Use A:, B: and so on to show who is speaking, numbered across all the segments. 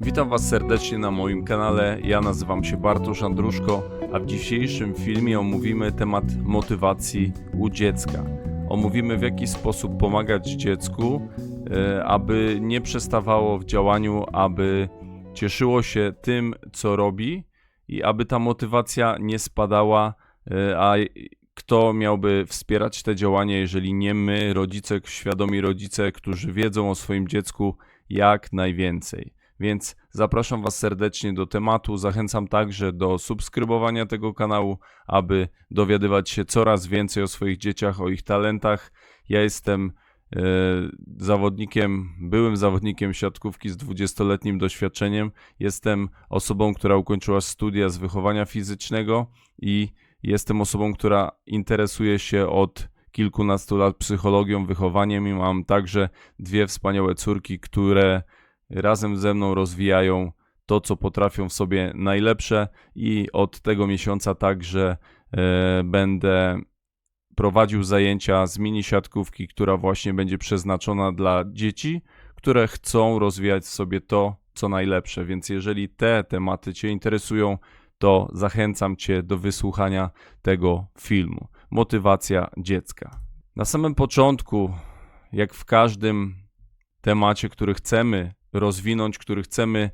A: Witam Was serdecznie na moim kanale. Ja nazywam się Bartosz Andruszko, a w dzisiejszym filmie omówimy temat motywacji u dziecka. Omówimy w jaki sposób pomagać dziecku, e, aby nie przestawało w działaniu, aby cieszyło się tym, co robi i aby ta motywacja nie spadała, e, a kto miałby wspierać te działania, jeżeli nie my, rodzice, świadomi rodzice, którzy wiedzą o swoim dziecku jak najwięcej. Więc zapraszam Was serdecznie do tematu. Zachęcam także do subskrybowania tego kanału, aby dowiadywać się coraz więcej o swoich dzieciach, o ich talentach. Ja jestem e, zawodnikiem, byłym zawodnikiem siatkówki z 20-letnim doświadczeniem. Jestem osobą, która ukończyła studia z wychowania fizycznego i jestem osobą, która interesuje się od kilkunastu lat psychologią, wychowaniem i mam także dwie wspaniałe córki, które razem ze mną rozwijają to, co potrafią w sobie najlepsze i od tego miesiąca także e, będę prowadził zajęcia z mini siatkówki, która właśnie będzie przeznaczona dla dzieci, które chcą rozwijać sobie to, co najlepsze. Więc jeżeli te tematy Cię interesują, to zachęcam Cię do wysłuchania tego filmu. Motywacja dziecka. Na samym początku, jak w każdym temacie, który chcemy rozwinąć, który chcemy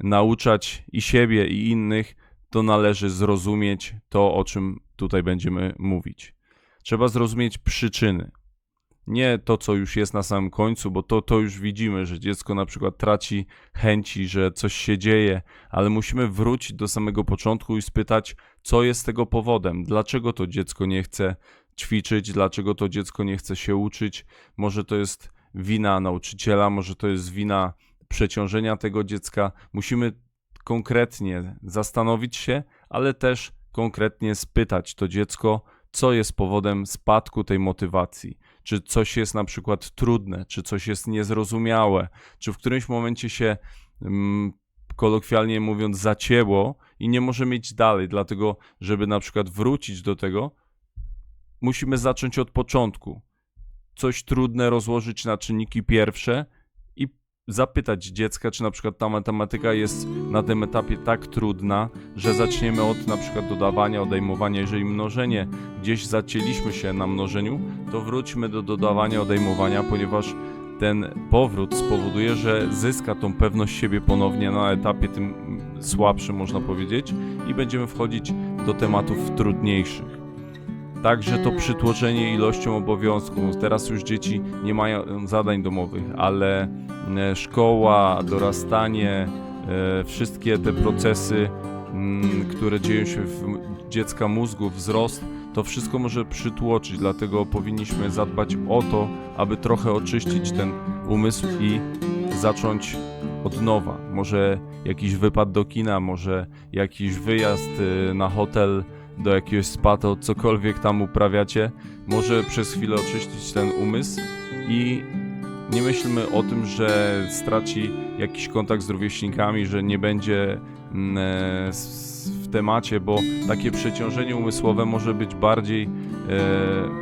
A: nauczać i siebie, i innych, to należy zrozumieć to, o czym tutaj będziemy mówić. Trzeba zrozumieć przyczyny. Nie to, co już jest na samym końcu, bo to, to już widzimy, że dziecko na przykład traci chęci, że coś się dzieje, ale musimy wrócić do samego początku i spytać, co jest tego powodem, dlaczego to dziecko nie chce ćwiczyć, dlaczego to dziecko nie chce się uczyć. Może to jest wina nauczyciela, może to jest wina przeciążenia tego dziecka. Musimy konkretnie zastanowić się, ale też konkretnie spytać to dziecko, co jest powodem spadku tej motywacji. Czy coś jest na przykład trudne, czy coś jest niezrozumiałe, czy w którymś momencie się, mm, kolokwialnie mówiąc, zacięło i nie możemy iść dalej. Dlatego, żeby na przykład wrócić do tego, musimy zacząć od początku. Coś trudne rozłożyć na czynniki pierwsze i zapytać dziecka, czy na przykład ta matematyka jest na tym etapie tak trudna, że zaczniemy od na przykład dodawania, odejmowania. Jeżeli mnożenie gdzieś zacięliśmy się na mnożeniu, to wróćmy do dodawania, odejmowania, ponieważ ten powrót spowoduje, że zyska tą pewność siebie ponownie na etapie tym słabszym, można powiedzieć, i będziemy wchodzić do tematów trudniejszych. Także to przytłoczenie ilością obowiązków. Teraz już dzieci nie mają zadań domowych, ale e, szkoła, dorastanie, e, wszystkie te procesy, mm, które dzieją się w dziecka mózgu, wzrost, to wszystko może przytłoczyć, dlatego powinniśmy zadbać o to, aby trochę oczyścić ten umysł i zacząć od nowa. Może jakiś wypad do kina, może jakiś wyjazd y, na hotel, do jakiegoś spata, cokolwiek tam uprawiacie, może przez chwilę oczyścić ten umysł? I nie myślmy o tym, że straci jakiś kontakt z rówieśnikami, że nie będzie mm, e, w temacie, bo takie przeciążenie umysłowe może być bardziej e,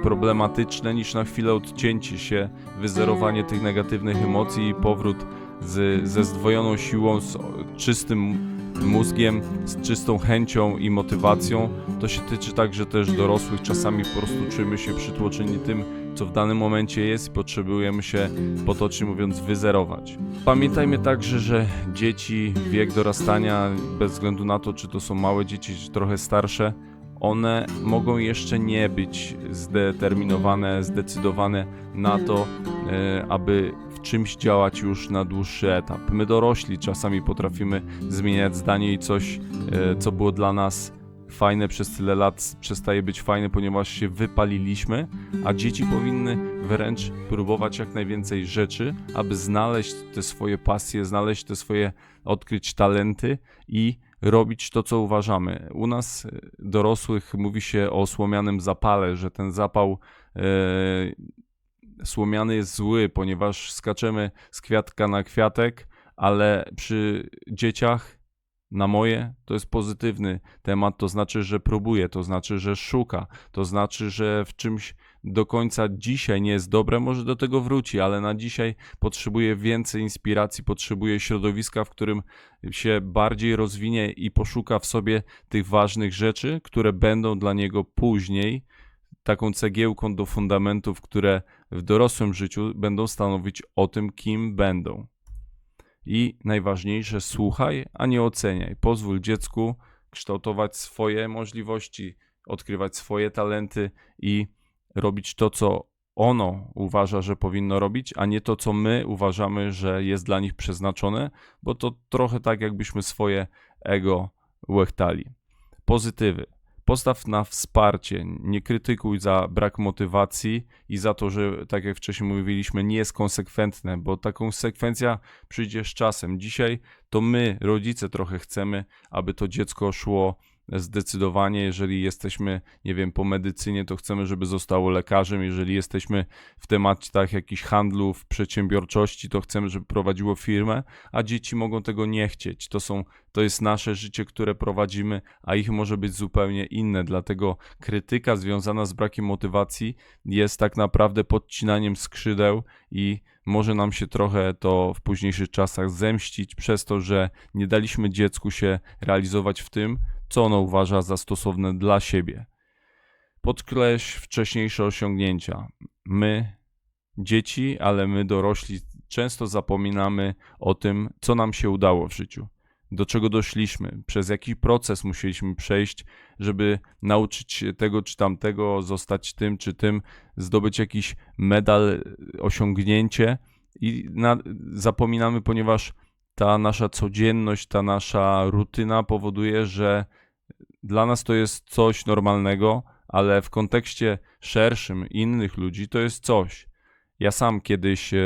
A: problematyczne niż na chwilę odcięcie się, wyzerowanie tych negatywnych emocji i powrót z, ze zdwojoną siłą, z czystym mózgiem, z czystą chęcią i motywacją. To się tyczy także też dorosłych. Czasami po prostu czujemy się przytłoczeni tym, co w danym momencie jest i potrzebujemy się, potocznie mówiąc, wyzerować. Pamiętajmy także, że dzieci, wiek dorastania, bez względu na to, czy to są małe dzieci, czy trochę starsze, one mogą jeszcze nie być zdeterminowane, zdecydowane na to, e, aby czymś działać już na dłuższy etap. My dorośli czasami potrafimy zmieniać zdanie i coś, e, co było dla nas fajne przez tyle lat, przestaje być fajne, ponieważ się wypaliliśmy, a dzieci powinny wręcz próbować jak najwięcej rzeczy, aby znaleźć te swoje pasje, znaleźć te swoje, odkryć talenty i robić to, co uważamy. U nas, e, dorosłych, mówi się o słomianym zapale, że ten zapał e, słomiany jest zły, ponieważ skaczemy z kwiatka na kwiatek, ale przy dzieciach na moje to jest pozytywny temat, to znaczy, że próbuje, to znaczy, że szuka, to znaczy, że w czymś do końca dzisiaj nie jest dobre, może do tego wróci, ale na dzisiaj potrzebuje więcej inspiracji, potrzebuje środowiska, w którym się bardziej rozwinie i poszuka w sobie tych ważnych rzeczy, które będą dla niego później taką cegiełką do fundamentów, które w dorosłym życiu będą stanowić o tym, kim będą. I najważniejsze, słuchaj, a nie oceniaj. Pozwól dziecku kształtować swoje możliwości, odkrywać swoje talenty i robić to, co ono uważa, że powinno robić, a nie to, co my uważamy, że jest dla nich przeznaczone, bo to trochę tak, jakbyśmy swoje ego łechtali. Pozytywy. Postaw na wsparcie, nie krytykuj za brak motywacji i za to, że, tak jak wcześniej mówiliśmy, nie jest konsekwentne, bo ta konsekwencja przyjdzie z czasem. Dzisiaj to my, rodzice, trochę chcemy, aby to dziecko szło zdecydowanie, jeżeli jesteśmy, nie wiem, po medycynie, to chcemy, żeby zostało lekarzem. Jeżeli jesteśmy w tematach jakichś handlów, przedsiębiorczości, to chcemy, żeby prowadziło firmę, a dzieci mogą tego nie chcieć. To są, to jest nasze życie, które prowadzimy, a ich może być zupełnie inne. Dlatego krytyka związana z brakiem motywacji jest tak naprawdę podcinaniem skrzydeł i może nam się trochę to w późniejszych czasach zemścić przez to, że nie daliśmy dziecku się realizować w tym, co ono uważa za stosowne dla siebie. Podkreśl wcześniejsze osiągnięcia. My, dzieci, ale my dorośli, często zapominamy o tym, co nam się udało w życiu, do czego doszliśmy, przez jaki proces musieliśmy przejść, żeby nauczyć się tego czy tamtego, zostać tym czy tym, zdobyć jakiś medal, osiągnięcie i na, zapominamy, ponieważ ta nasza codzienność, ta nasza rutyna powoduje, że dla nas to jest coś normalnego, ale w kontekście szerszym innych ludzi to jest coś. Ja sam kiedyś e,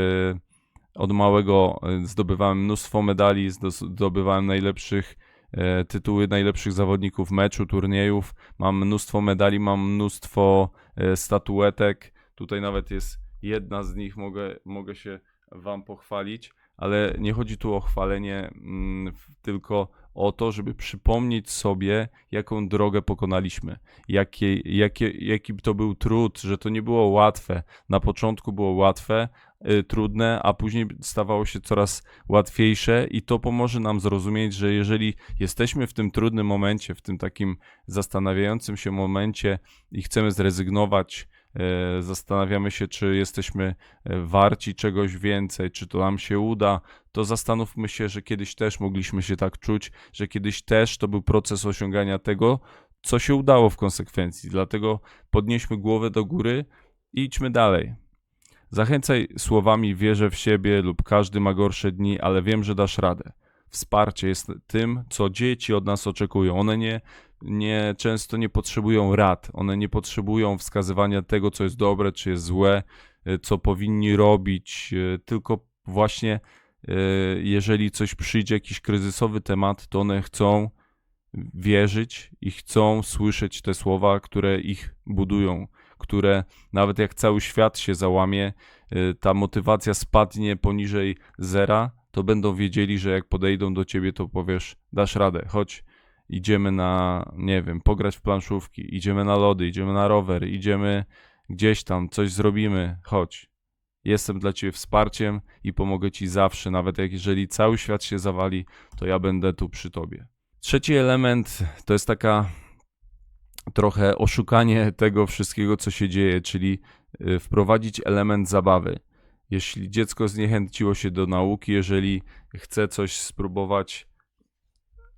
A: od małego e, zdobywałem mnóstwo medali, zdobywałem najlepszych e, tytuły najlepszych zawodników meczu, turniejów. Mam mnóstwo medali, mam mnóstwo statuetek. Tutaj nawet jest jedna z nich, mogę, mogę się Wam pochwalić, ale nie chodzi tu o chwalenie, mm, tylko o to, żeby przypomnieć sobie, jaką drogę pokonaliśmy, jakie, jakie, jaki to był trud, że to nie było łatwe. Na początku było łatwe, y, trudne, a później stawało się coraz łatwiejsze, i to pomoże nam zrozumieć, że jeżeli jesteśmy w tym trudnym momencie, w tym takim zastanawiającym się momencie i chcemy zrezygnować, zastanawiamy się, czy jesteśmy e, warci czegoś więcej, czy to nam się uda, to zastanówmy się, że kiedyś też mogliśmy się tak czuć, że kiedyś też to był proces osiągania tego, co się udało w konsekwencji. Dlatego podnieśmy głowę do góry i idźmy dalej. Zachęcaj słowami wierzę w siebie lub każdy ma gorsze dni, ale wiem, że dasz radę. Wsparcie jest tym, co dzieci od nas oczekują. One nie nie, często nie potrzebują rad, one nie potrzebują wskazywania tego, co jest dobre, czy jest złe, e, co powinni robić, e, tylko właśnie e, jeżeli coś przyjdzie, jakiś kryzysowy temat, to one chcą wierzyć i chcą słyszeć te słowa, które ich budują, które nawet jak cały świat się załamie, ta motywacja spadnie poniżej zera, to będą wiedzieli, że jak podejdą do ciebie, to powiesz, dasz radę, chodź, idziemy na, nie wiem, pograć w planszówki, idziemy na lody, idziemy na rower, idziemy gdzieś tam, coś zrobimy, chodź. Jestem dla ciebie wsparciem i pomogę ci zawsze, nawet jak jeżeli cały świat się zawali, to ja będę tu przy tobie. Trzeci element to jest taka trochę oszukanie tego wszystkiego, co się dzieje, czyli y, wprowadzić element zabawy. Jeśli dziecko zniechęciło się do nauki, jeżeli chce coś spróbować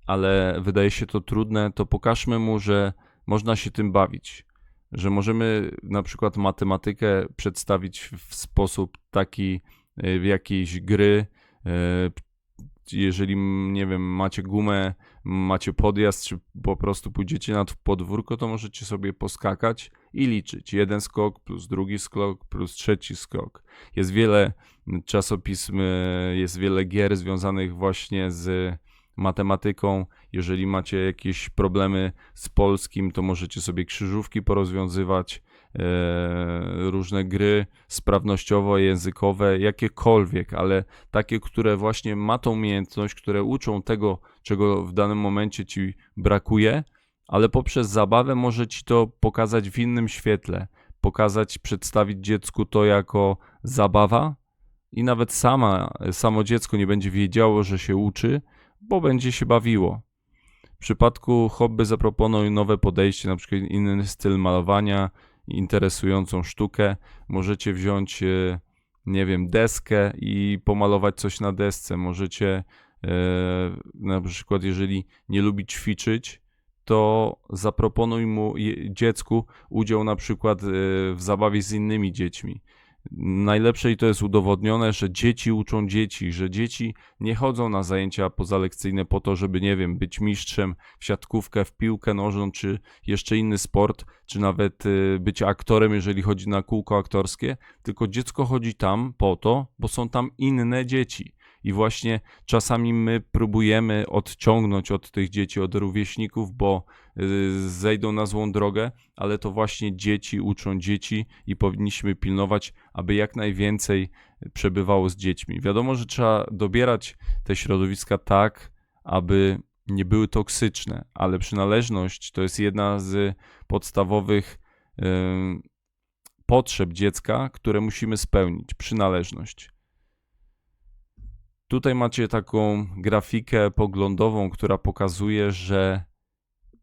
A: ale wydaje się to trudne, to pokażmy mu, że można się tym bawić. Że możemy na przykład matematykę przedstawić w sposób taki, e, w jakiejś gry. E, jeżeli, nie wiem, macie gumę, macie podjazd, czy po prostu pójdziecie na podwórko, to możecie sobie poskakać i liczyć. Jeden skok plus drugi skok plus trzeci skok. Jest wiele czasopism, e, jest wiele gier związanych właśnie z matematyką. Jeżeli macie jakieś problemy z polskim, to możecie sobie krzyżówki porozwiązywać. różne gry sprawnościowo-językowe, jakiekolwiek, ale takie, które właśnie ma tą umiejętność, które uczą tego, czego w danym momencie ci brakuje, ale poprzez zabawę może ci to pokazać w innym świetle, pokazać, przedstawić dziecku to jako zabawa i nawet sama, samo dziecko nie będzie wiedziało, że się uczy, bo będzie się bawiło. W przypadku hobby zaproponuj nowe podejście, na przykład inny styl malowania, interesującą sztukę. Możecie wziąć, e, nie wiem, deskę i pomalować coś na desce. Możecie e, na przykład, jeżeli nie lubi ćwiczyć, to zaproponuj mu dziecku udział na przykład e, w zabawie z innymi dziećmi. Najlepsze i to jest udowodnione, że dzieci uczą dzieci, że dzieci nie chodzą na zajęcia pozalekcyjne po to, żeby, nie wiem, być mistrzem w siatkówkę, w piłkę nożną, czy jeszcze inny sport, czy nawet y, być aktorem, jeżeli chodzi na kółko aktorskie, tylko dziecko chodzi tam po to, bo są tam inne dzieci. I właśnie czasami my próbujemy odciągnąć od tych dzieci, od rówieśników, bo zejdą na złą drogę, ale to właśnie dzieci uczą dzieci i powinniśmy pilnować, aby jak najwięcej przebywało z dziećmi. Wiadomo, że trzeba dobierać te środowiska tak, aby nie były toksyczne, ale przynależność to jest jedna z podstawowych potrzeb dziecka, które musimy spełnić przynależność. Tutaj macie taką grafikę poglądową, która pokazuje, że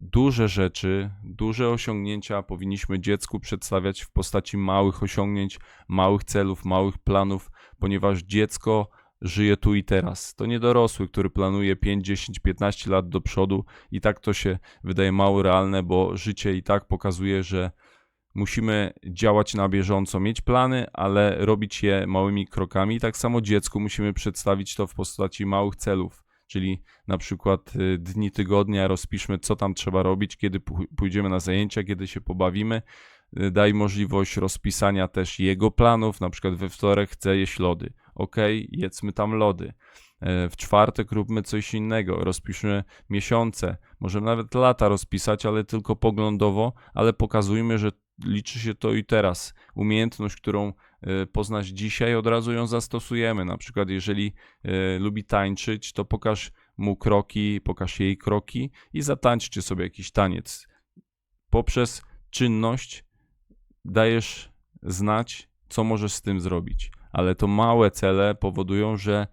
A: duże rzeczy, duże osiągnięcia powinniśmy dziecku przedstawiać w postaci małych osiągnięć, małych celów, małych planów, ponieważ dziecko żyje tu i teraz. To nie dorosły, który planuje 5, 10, 15 lat do przodu i tak to się wydaje mało realne, bo życie i tak pokazuje, że musimy działać na bieżąco, mieć plany, ale robić je małymi krokami. Tak samo dziecku musimy przedstawić to w postaci małych celów, czyli na przykład y, dni tygodnia, rozpiszmy, co tam trzeba robić, kiedy pójdziemy na zajęcia, kiedy się pobawimy. Y, daj możliwość rozpisania też jego planów, na przykład we wtorek chcę jeść lody. Ok, jedzmy tam lody. E, w czwartek róbmy coś innego, rozpiszmy miesiące, możemy nawet lata rozpisać, ale tylko poglądowo, ale pokazujmy, że liczy się to i teraz. Umiejętność, którą e, poznać dzisiaj, od razu ją zastosujemy. Na przykład, jeżeli e, lubi tańczyć, to pokaż mu kroki, pokaż jej kroki i zatańczcie sobie jakiś taniec. Poprzez czynność dajesz znać, co możesz z tym zrobić. Ale to małe cele powodują, że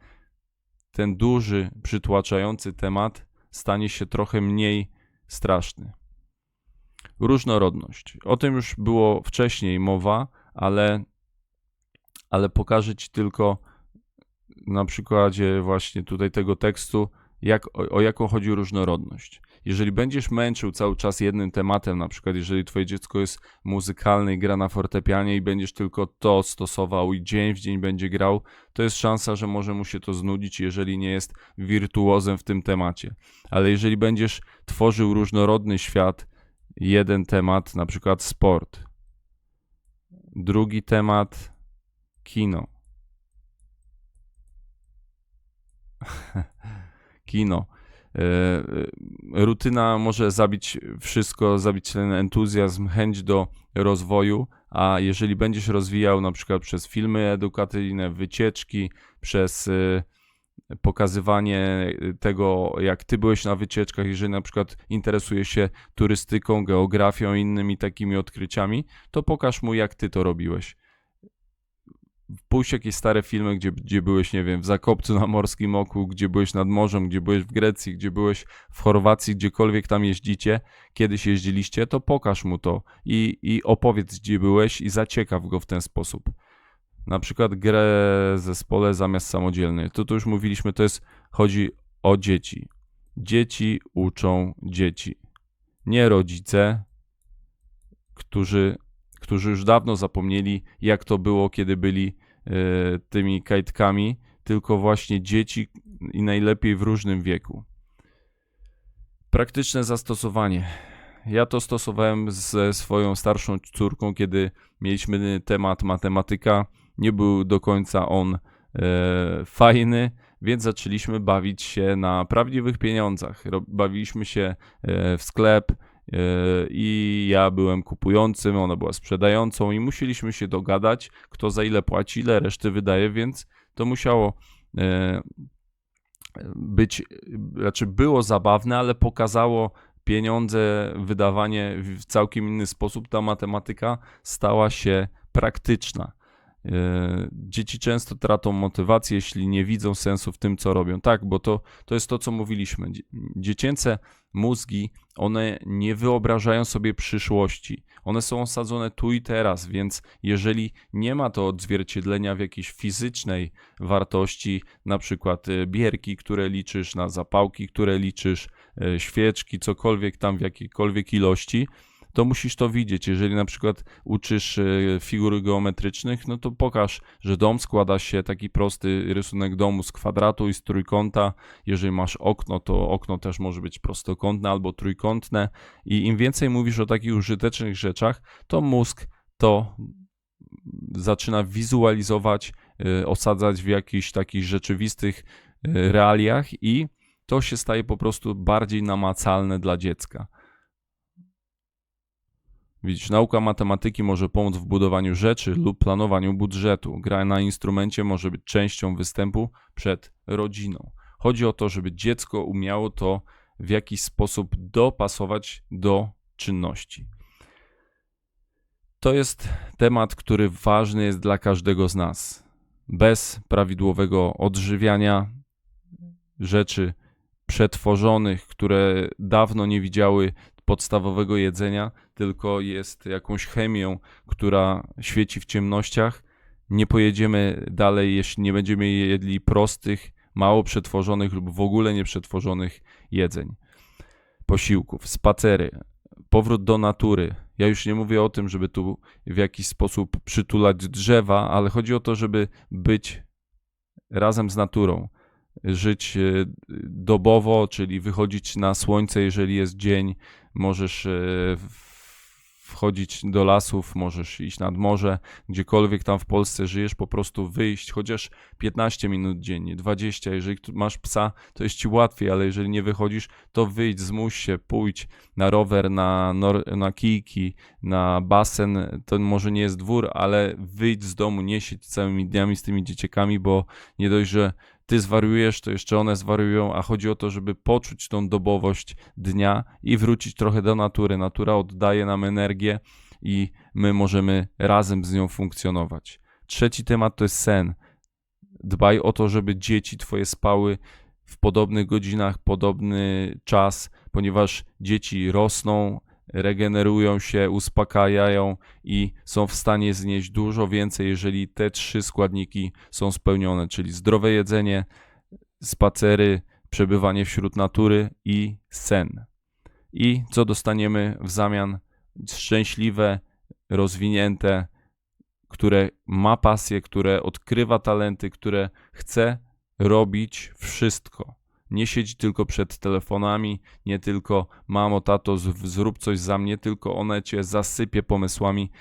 A: ten duży, przytłaczający temat stanie się trochę mniej straszny. Różnorodność. O tym już było wcześniej mowa, ale, ale pokażę Ci tylko na przykładzie właśnie tutaj tego tekstu, jak, o, o jaką chodzi różnorodność. Jeżeli będziesz męczył cały czas jednym tematem, na przykład jeżeli twoje dziecko jest muzykalne i gra na fortepianie i będziesz tylko to stosował i dzień w dzień będzie grał, to jest szansa, że może mu się to znudzić, jeżeli nie jest wirtuozem w tym temacie. Ale jeżeli będziesz tworzył różnorodny świat, jeden temat, na przykład sport. Drugi temat kino. kino. E, e, rutyna może zabić wszystko, zabić ten entuzjazm, chęć do rozwoju, a jeżeli będziesz rozwijał na przykład przez filmy edukacyjne, wycieczki, przez e, pokazywanie y, tego, jak ty byłeś na wycieczkach, jeżeli na przykład interesuje się turystyką, geografią, innymi takimi odkryciami, to pokaż mu, jak ty to robiłeś. Pójść jakieś stare filmy, gdzie, gdzie byłeś, nie wiem, w Zakopcu na Morskim Oku, gdzie byłeś nad morzem, gdzie byłeś w Grecji, gdzie byłeś w Chorwacji, gdziekolwiek tam jeździcie, kiedyś jeździliście, to pokaż mu to i, i opowiedz, gdzie byłeś i zaciekaw go w ten sposób na przykład grę zespole zamiast samodzielnej. To, to już mówiliśmy, to jest, chodzi o dzieci. Dzieci uczą dzieci. Nie rodzice, którzy, którzy już dawno zapomnieli, jak to było, kiedy byli y, tymi kajtkami, tylko właśnie dzieci i najlepiej w różnym wieku. Praktyczne zastosowanie. Ja to stosowałem ze swoją starszą córką, kiedy mieliśmy temat matematyka nie był do końca on e, fajny, więc zaczęliśmy bawić się na prawdziwych pieniądzach. Bawiliśmy się e, w sklep yy, i ja byłem kupującym, ona była sprzedającą i musieliśmy się dogadać, kto za ile płaci, ile reszty wydaje, więc to musiało być, znaczy było zabawne, ale pokazało pieniądze, wydawanie w całkiem inny sposób. Ta matematyka stała się praktyczna. Yy, Dzieci często tracą motywację, jeśli nie widzą sensu w tym, co robią. Tak, bo to, to jest to, co mówiliśmy. Dzie- Dziecięce mózgi, one nie wyobrażają sobie przyszłości. One są osadzone tu i teraz, więc jeżeli nie ma to odzwierciedlenia w jakiejś fizycznej wartości, na przykład e, bierki, które liczysz, na zapałki, które liczysz, e, świeczki, cokolwiek tam w jakiejkolwiek ilości, to musisz to widzieć. Jeżeli na przykład uczysz e, figur geometrycznych, no to pokaż, że dom składa się, taki prosty rysunek domu z kwadratu i z trójkąta. Jeżeli masz okno, to okno też może być prostokątne albo trójkątne. I im więcej mówisz o takich użytecznych rzeczach, to mózg to zaczyna wizualizować, e, osadzać w jakichś takich rzeczywistych e, realiach i to się staje po prostu bardziej namacalne dla dziecka. Widzisz, nauka matematyki może pomóc w budowaniu rzeczy lub planowaniu budżetu. Gra na instrumencie może być częścią występu przed rodziną. Chodzi o to, żeby dziecko umiało to w jakiś sposób dopasować do czynności. To jest temat, który ważny jest dla każdego z nas. Bez prawidłowego odżywiania rzeczy przetworzonych, które dawno nie widziały podstawowego jedzenia, tylko jest jakąś chemią, która świeci w ciemnościach, nie pojedziemy dalej, jeśli nie będziemy jedli prostych, mało przetworzonych lub w ogóle nieprzetworzonych jedzeń. Posiłków, spacery, powrót do natury. Ja już nie mówię o tym, żeby tu w jakiś sposób przytulać drzewa, ale chodzi o to, żeby być razem z naturą. Żyć e, dobowo, czyli wychodzić na słońce, jeżeli jest dzień, możesz e, wchodzić do lasów, możesz iść nad morze, gdziekolwiek tam w Polsce żyjesz, po prostu wyjść, chociaż 15 minut dziennie, 20. Jeżeli masz psa, to jest ci łatwiej, ale jeżeli nie wychodzisz, to wyjdź, zmuś się, pójdź na rower, na, na kijki, na basen. To może nie jest dwór, ale wyjdź z domu, nie siedź całymi dniami z tymi dzieciakami, bo nie dość, że ty zwariujesz, to jeszcze one zwariują, a chodzi o to, żeby poczuć tą dobowość dnia i wrócić trochę do natury. Natura oddaje nam energię i my możemy razem z nią funkcjonować. Trzeci temat to jest sen. Dbaj o to, żeby dzieci twoje spały w podobnych godzinach, podobny czas, ponieważ dzieci rosną, regenerują się, uspokajają i są w stanie znieść dużo więcej, jeżeli te trzy składniki są spełnione, czyli zdrowe jedzenie, spacery, przebywanie wśród natury i sen. I co dostaniemy w zamian? Szczęśliwe, rozwinięte, które ma pasję, które odkrywa talenty, które chce robić wszystko. Nie siedzi tylko przed telefonami, nie tylko mamo, tato, zrób coś za mnie, tylko one cię zasypie pomysłami.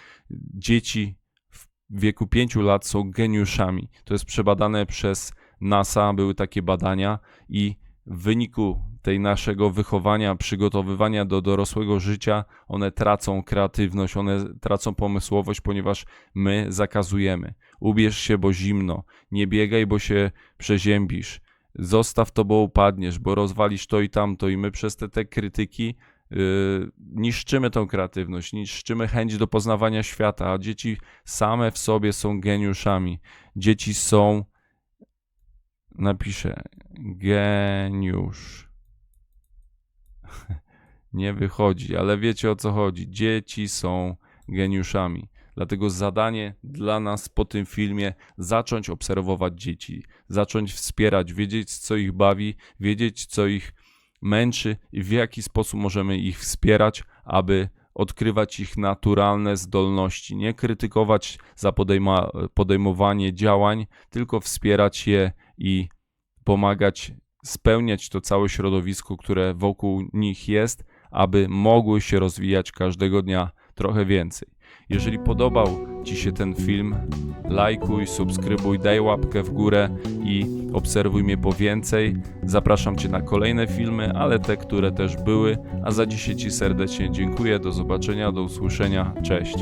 A: Dzieci w wieku 5 lat są geniuszami. To jest przebadane przez NASA, były takie badania i w wyniku tej naszego wychowania, przygotowywania do dorosłego życia, one tracą kreatywność, one tracą pomysłowość, ponieważ my zakazujemy. Ubierz się, bo zimno, nie biegaj, bo się przeziębisz, zostaw to, bo upadniesz, bo rozwalisz to i tamto i my przez te, te krytyki yy, niszczymy tą kreatywność, niszczymy chęć do poznawania świata, a dzieci same w sobie są geniuszami. Dzieci są, napiszę, geniusz. Nie wychodzi, ale wiecie o co chodzi. Dzieci są geniuszami. Dlatego zadanie dla nas po tym filmie zacząć obserwować dzieci, zacząć wspierać, wiedzieć co ich bawi, wiedzieć co ich męczy i w jaki sposób możemy ich wspierać, aby odkrywać ich naturalne zdolności, nie krytykować za podejmowanie działań, tylko wspierać je i pomagać spełniać to całe środowisko, które wokół nich jest, aby mogły się rozwijać każdego dnia trochę więcej. Jeżeli podobał Ci się ten film, lajkuj, subskrybuj, daj łapkę w górę i obserwuj mnie po więcej. Zapraszam Cię na kolejne filmy, ale te, które też były. A za dzisiaj Ci serdecznie dziękuję. Do zobaczenia, do usłyszenia. Cześć.